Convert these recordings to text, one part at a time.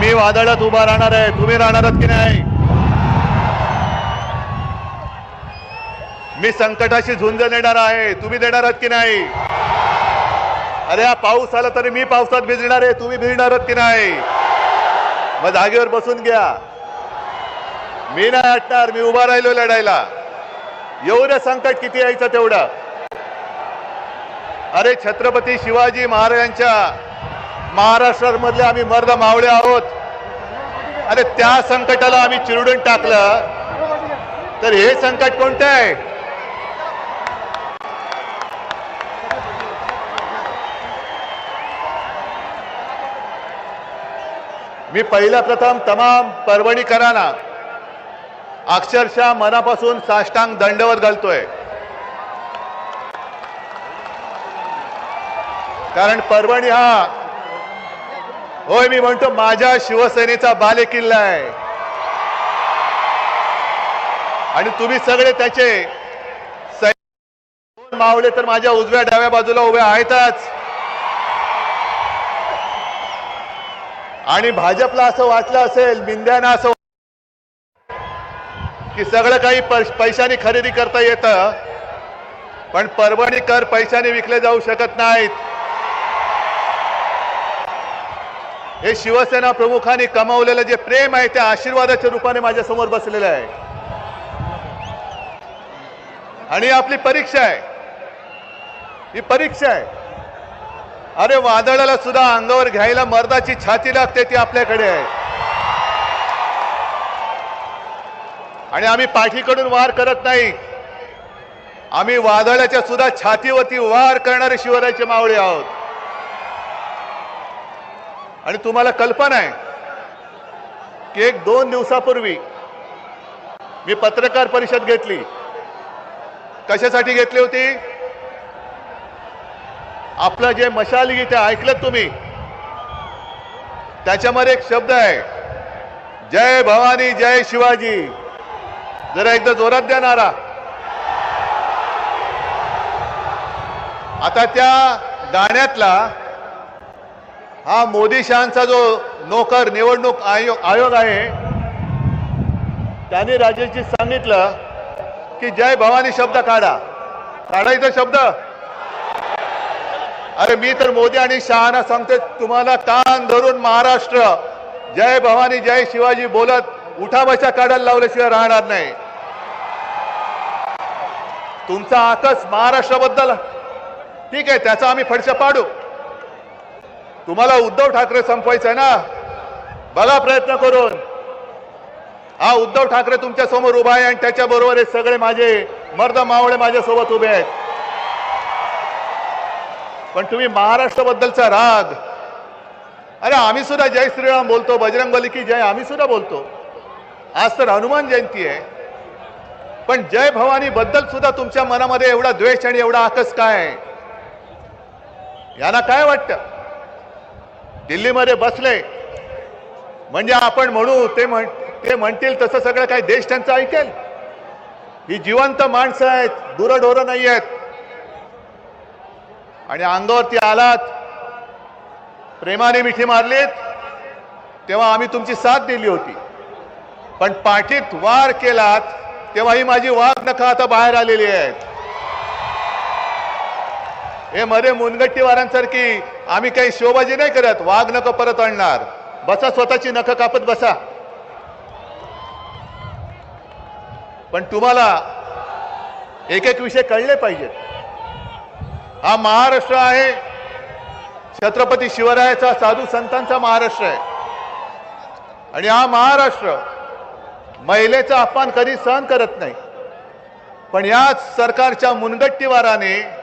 मी वादळात उभा राहणार आहे. तुम्ही राहणार आहात की नाही? मी संकटाशी झुंज देणार आहे. तुम्ही देणार आहात की नाही? अरे हा पाऊस आला तरी मी पावसात भिजणार आहे. तुम्ही भिजणार आहात की नाही? मग जागेवर बसून घ्या. मी नाही हटणार. मी उभा राहिलो लढायला. एवढं संकट किती यायचं तेवढं? अरे छत्रपती शिवाजी महाराजांच्या महाराष्ट्रामधले आम्ही मर्द मावळे आहोत. अरे त्या संकटाला आम्ही चिरडून टाकलं. तर हे संकट कोणतं आहे? मी पहिल्या प्रथम तमाम परभणीकरांना अक्षरशः मनापासून साष्टांग दंडवत घालतोय. कारण परभणी हा होय मी म्हणतो माझ्या शिवसेनेचा बालेकिल्ला आहे. आणि तुम्ही सगळे त्याचे मावले तर माझ्या उजव्या डाव्या बाजूला उभ्या आहेतच. आणि भाजपला असं वाटलं असेल बिंद्याना असं की सगळं काही पैशाने खरेदी करता येतं पण परभणीकर पैशाने विकले जाऊ शकत नाहीत. हे शिवसेना प्रमुखांनी कमावलेलं जे प्रेम आहे त्या आशीर्वादाच्या रूपाने माझ्यासमोर बसलेलं आहे. आणि आपली परीक्षा आहे. ही परीक्षा आहे. अरे वादळाला सुद्धा अंगावर घ्यायला मर्दाची छाती लागते ती आपल्याकडे आहे. आणि आम्ही पाठीकडून वार करत नाही. आम्ही वादळाच्या सुद्धा छातीवरती वार करणारे शिवरायाचे मावळे आहोत. आणि तुम्हाला कल्पना आहे की एक दोन दिवसापूर्वी मी पत्रकार परिषद घेतली. कशासाठी घेतली होती? आपलं जे मशाल गीत आहे ऐकलं तुम्ही? त्याच्यामध्ये एक शब्द आहे. जय भवानी जय शिवाजी. जरा एकदा जोरात द्या नारा. आता त्या गाण्यातला हा मोदी शहांचा जो नोकर निवडणूक आयोग आयोग आहे त्यांनी राजेशजी सांगितलं की जय भवानी शब्द काढा. काढायचा शब्द. अरे मी तर मोदी आणि शहाना सांगते तुम्हाला कान धरून महाराष्ट्र जय भवानी जय शिवाजी बोलत उठा बशा काढायला लावल्याशिवाय राहणार नाही. तुमचा आकस महाराष्ट्राबद्दल. ठीक आहे त्याचा आम्ही फडशा पाडू. तुम्हाला उद्धव ठाकरे संपवायचं आहे ना? बघा प्रयत्न करून. हा उद्धव ठाकरे तुमच्यासमोर उभा आहे आणि त्याच्या बरोबर हे सगळे माझे मर्द मावळे माझ्यासोबत उभे आहेत. पण तुम्ही महाराष्ट्राबद्दलचा राग. अरे आम्ही सुद्धा जय श्रीराम बोलतो बजरंग बली की जय आम्ही सुद्धा बोलतो. आज तर हनुमान जयंती आहे. पण जय भवानी बद्दल सुद्धा तुमच्या मनामध्ये एवढा द्वेष आणि एवढा आकस काय? यांना काय वाटतं? दिल्लीमध्ये बसले. म्हणजे आपण म्हणू ते म्हण ते म्हणतील तसं सगळं काही देश त्यांचं ऐकेल. ही जिवंत माणसं आहेत दुरढोरं नाही आहेत. आणि अंगावरती आलात प्रेमाने मिठी मारलीत तेव्हा आम्ही तुमची साथ दिली होती. पण पाठीत वार केलात तेव्हा ही माझी वाघ नखा आता बाहेर आलेली आहेत. हे मध्ये मुनगट्टीवारांसारखी आम्ही काही शोबाजी नाही करत. वाघ नख परत आणणार. बसा स्वतःची नख कापत बसा. पण तुम्हाला एक एक विषय कळले पाहिजेत. हा महाराष्ट्र आहे. छत्रपती शिवरायाचा साधू संतांचा महाराष्ट्र आहे. आणि हा महाराष्ट्र महिलेचा अपमान कधी सहन करत नाही. पण याच सरकारच्या मुनगट्टीवाराने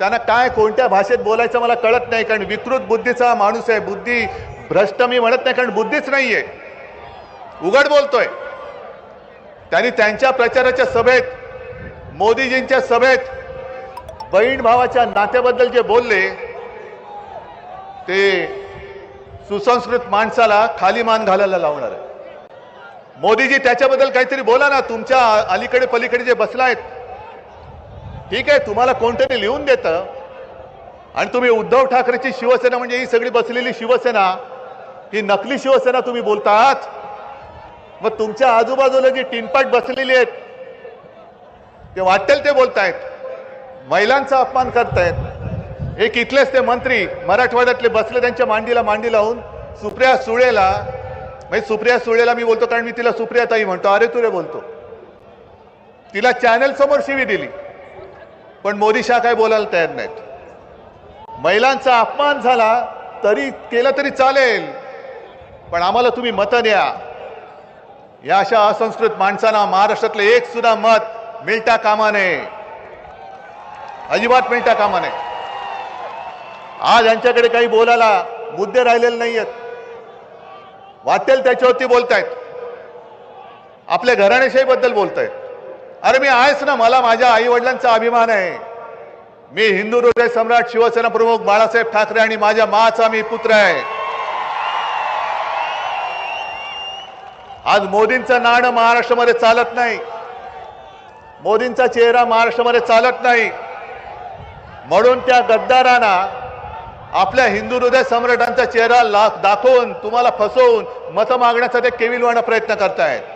त्यांना काय कोणत्या भाषेत बोलायचं मला कळत नाही कारण विकृत बुद्धीचा माणूस आहे. बुद्धी भ्रष्ट मी म्हणत नाही कारण बुद्धीच नाहीये. उघड बोलतोय. त्यांनी त्यांच्या प्रचाराच्या सभेत मोदीजींच्या सभेत बहीण भावाच्या नात्याबद्दल जे बोलले ते सुसंस्कृत माणसाला खाली मान घालायला लावणार आहे मोदीजी त्याच्याबद्दल काहीतरी बोला ना. तुमच्या अलीकडे पलीकडे जे बसला आहेत ठीक आहे तुम्हाला कोणतरी लिहून देतं. आणि तुम्ही उद्धव ठाकरेची शिवसेना म्हणजे ही सगळी बसलेली शिवसेना ही नकली शिवसेना तुम्ही बोलतात. मग तुमच्या आजूबाजूला जी टिनपाट बसलेली आहेत ते वाटेल ते बोलतायत. महिलांचा अपमान करतायत. एक इथलेच ते मंत्री मराठवाड्यातले बसले त्यांच्या मांडीला मांडी लावून सुप्रिया सुळेला म्हणजे सुप्रिया सुळेला मी बोलतो कारण मी तिला सुप्रिया ताई म्हणतो अरे तुरे बोलतो. तिला चॅनल समोर शिवी दिली. पण मोदी शाह काय बोलायला तयार नाहीत. महिलांचा अपमान झाला तरी केलं तरी चालेल पण आम्हाला तुम्ही मतं द्या. या अशा असंस्कृत माणसांना महाराष्ट्रातलं एक सुद्धा मत मिळता कामा नये. अजिबात मिळता कामा नये. आज यांच्याकडे काही बोलायला मुद्दे राहिलेले नाही आहेत वाटेल त्याच्यावरती बोलतायत. आपल्या घराणेशाहीबद्दल बोलतायत. अरे मी आहेच ना मला माझ्या आई वडिलांचा अभिमान आहे. मी हिंदू हृदय सम्राट शिवसेना प्रमुख बाळासाहेब ठाकरे आणि माझ्या माचा मी पुत्र आहे. आज मोदींचं नाणं महाराष्ट्रामध्ये चालत नाही. मोदींचा चेहरा महाराष्ट्रामध्ये चालत नाही. म्हणून त्या गद्दारांना आपल्या हिंदू हृदय सम्राटांचा चेहरा दाखवून तुम्हाला फसवून मतं मागण्याचा ते केविलवाणा प्रयत्न करतायत.